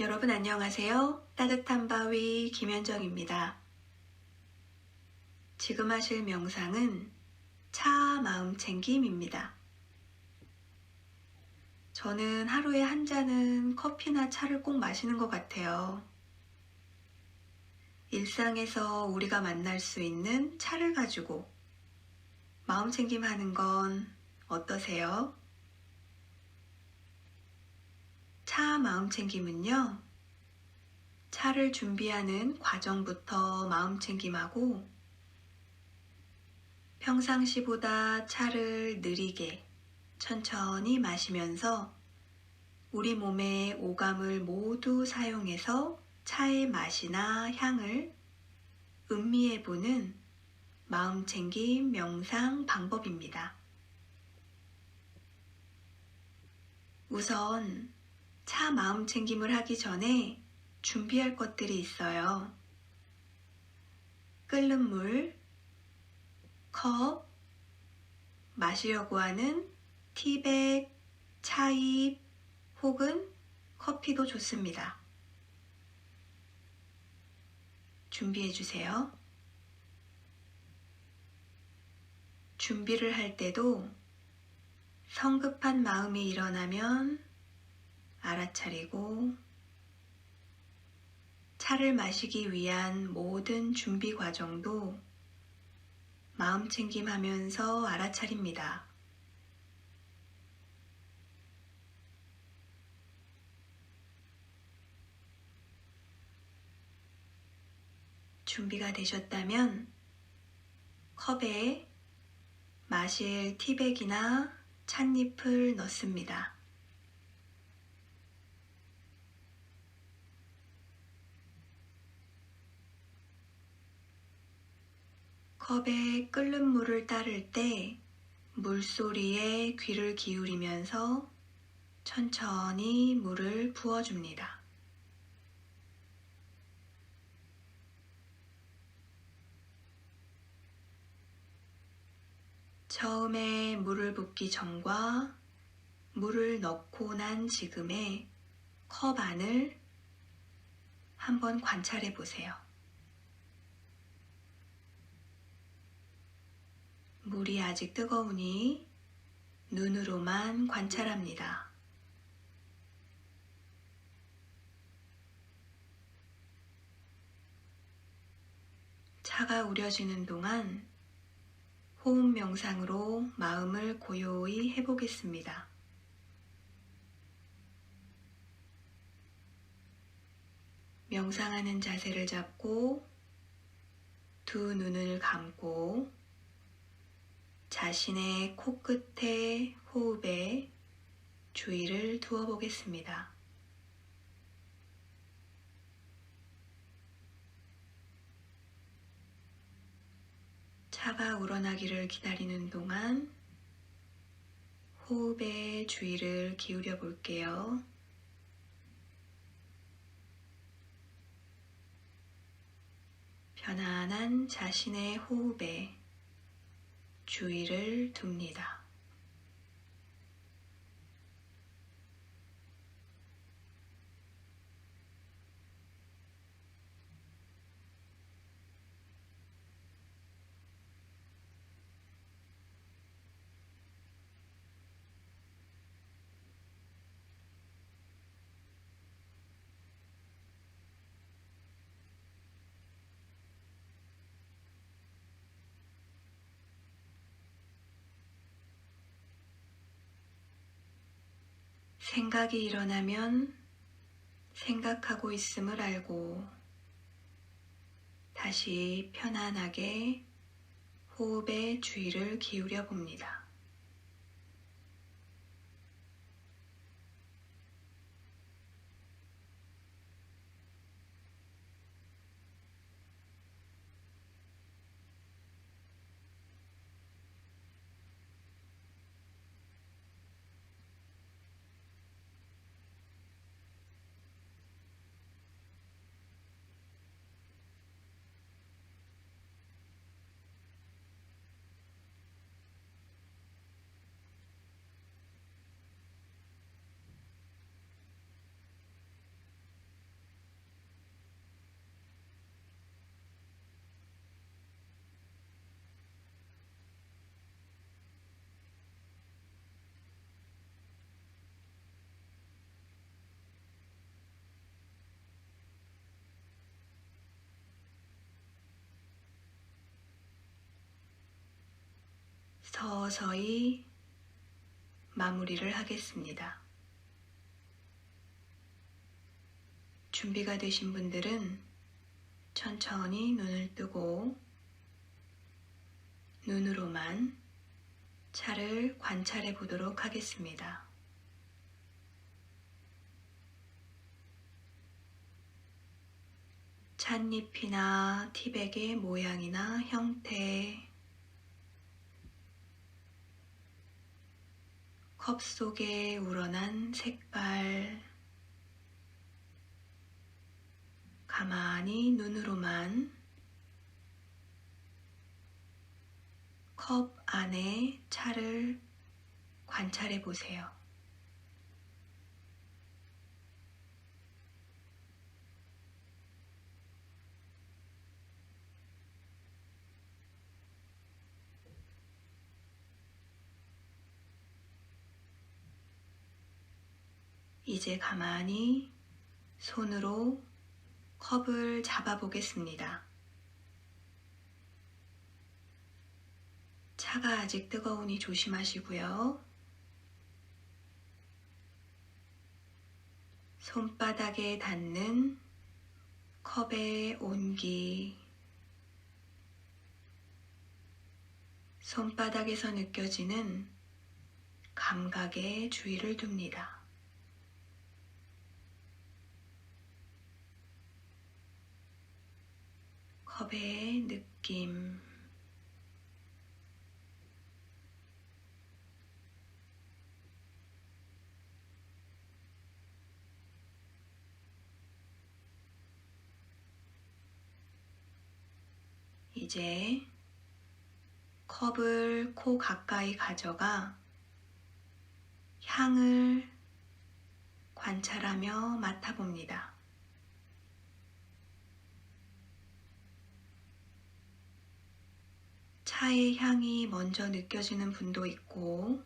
여러분 안녕하세요. 따뜻한 바위 김현정입니다. 지금 하실 명상은 차 마음 챙김입니다. 저는 하루에 한 잔은 커피나 차를 꼭 마시는 것 같아요. 일상에서 우리가 만날 수 있는 차를 가지고 마음 챙김 하는 건 어떠세요? 차 마음 챙김은요, 차를 준비하는 과정부터 마음 챙김하고, 평상시보다 차를 느리게 천천히 마시면서 우리 몸의 오감을 모두 사용해서 차의 맛이나 향을 음미해보는 마음 챙김 명상 방법입니다. 우선 차 마음 챙김을 하기 전에 준비할 것들이 있어요. 끓는 물, 컵, 마시려고 하는 티백, 차잎 혹은 커피도 좋습니다. 준비해 주세요. 준비를 할 때도 성급한 마음이 일어나면 알아차리고 차를 마시기 위한 모든 준비 과정도 마음 챙김하면서 알아차립니다. 준비가 되셨다면 컵에 마실 티백이나 찻잎을 넣습니다. 컵에 끓는 물을 따를 때 물소리에 귀를 기울이면서 천천히 물을 부어줍니다. 처음에 물을 붓기 전과 물을 넣고 난 지금의 컵 안을 한번 관찰해 보세요. 물이 아직 뜨거우니 눈으로만 관찰합니다. 차가 우려지는 동안 호흡 명상으로 마음을 고요히 해보겠습니다. 명상하는 자세를 잡고 두 눈을 감고 자신의 코끝에 호흡에 주의를 두어 보겠습니다. 차가 우러나기를 기다리는 동안 호흡에 주의를 기울여 볼게요. 편안한 자신의 호흡에 주의를 둡니다. 생각이 일어나면 생각하고 있음을 알고 다시 편안하게 호흡에 주의를 기울여 봅니다. 서서히 마무리를 하겠습니다. 준비가 되신 분들은 천천히 눈을 뜨고 눈으로만 차를 관찰해 보도록 하겠습니다. 찻잎이나 티백의 모양이나 형태, 컵 속에 우러난 색깔, 가만히 눈으로만 컵 안에 차를 관찰해 보세요. 이제 가만히 손으로 컵을 잡아 보겠습니다. 차가 아직 뜨거우니 조심하시고요. 손바닥에 닿는 컵의 온기, 손바닥에서 느껴지는 감각에 주의를 둡니다. 컵의 느낌, 이제 컵을 코 가까이 가져가 향을 관찰하며 맡아봅니다. 차의 향이 먼저 느껴지는 분도 있고,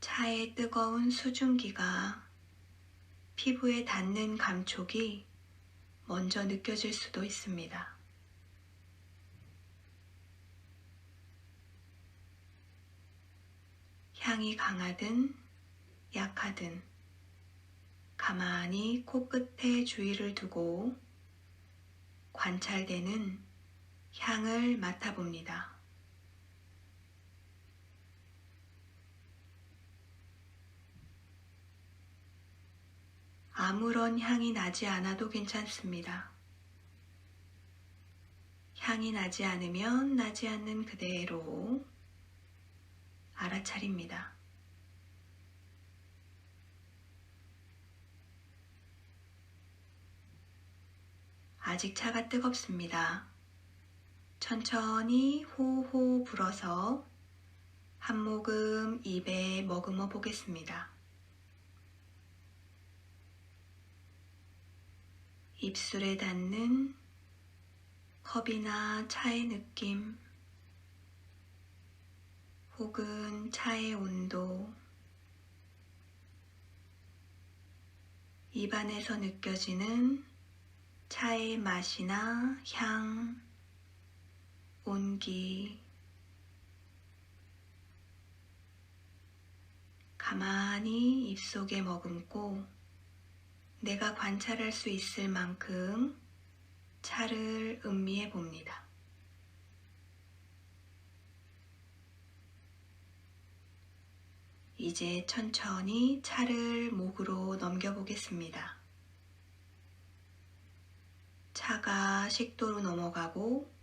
차의 뜨거운 수증기가 피부에 닿는 감촉이 먼저 느껴질 수도 있습니다. 향이 강하든 약하든 가만히 코끝에 주의를 두고 관찰되는 향을 맡아봅니다. 아무런 향이 나지 않아도 괜찮습니다. 향이 나지 않으면 나지 않는 그대로 알아차립니다. 아직 차가 뜨겁습니다. 천천히 호호 불어서 한 모금 입에 머금어 보겠습니다. 입술에 닿는 컵이나 차의 느낌, 혹은 차의 온도, 입안에서 느껴지는 차의 맛이나 향, 온기, 가만히 입속에 머금고 내가 관찰할 수 있을 만큼 차를 음미해 봅니다. 이제 천천히 차를 목으로 넘겨보겠습니다. 차가 식도로 넘어가고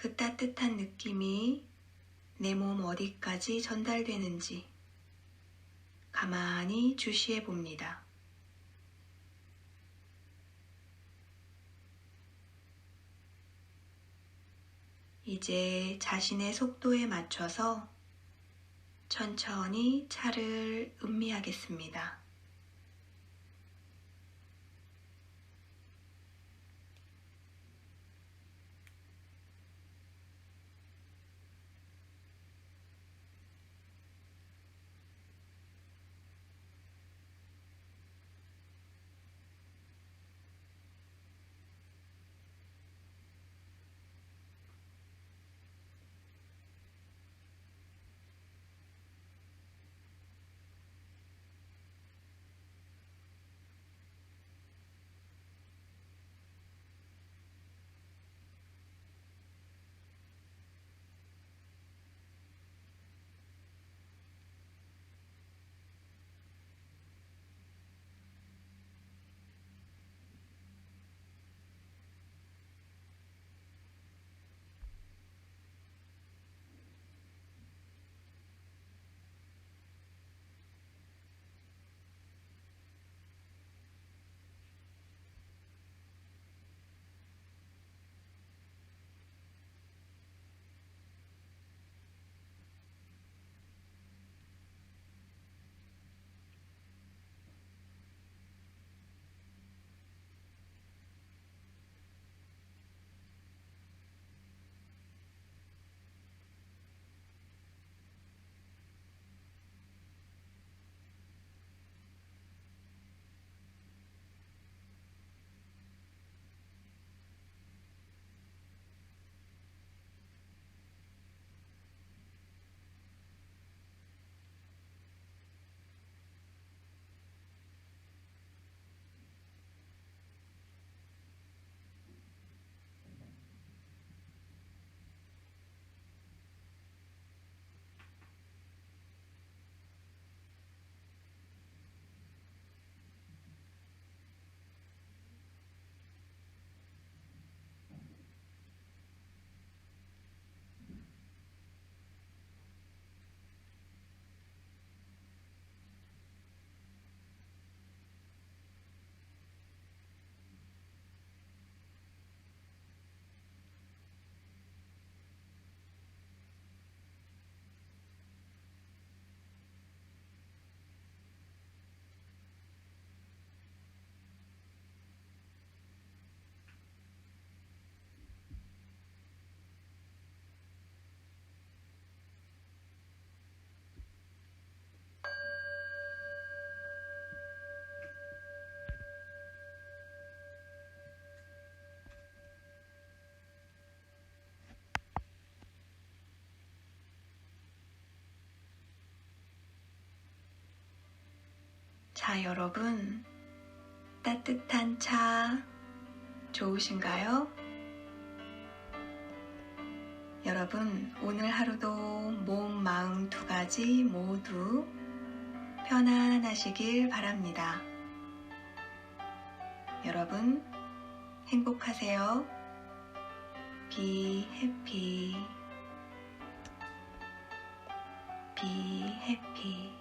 그 따뜻한 느낌이 내 몸 어디까지 전달되는지 가만히 주시해 봅니다. 이제 자신의 속도에 맞춰서 천천히 차를 음미하겠습니다. 자, 여러분. 따뜻한 차 좋으신가요? 여러분, 오늘 하루도 몸, 마음 두 가지 모두 편안하시길 바랍니다. 여러분, 행복하세요. Be happy. Be happy.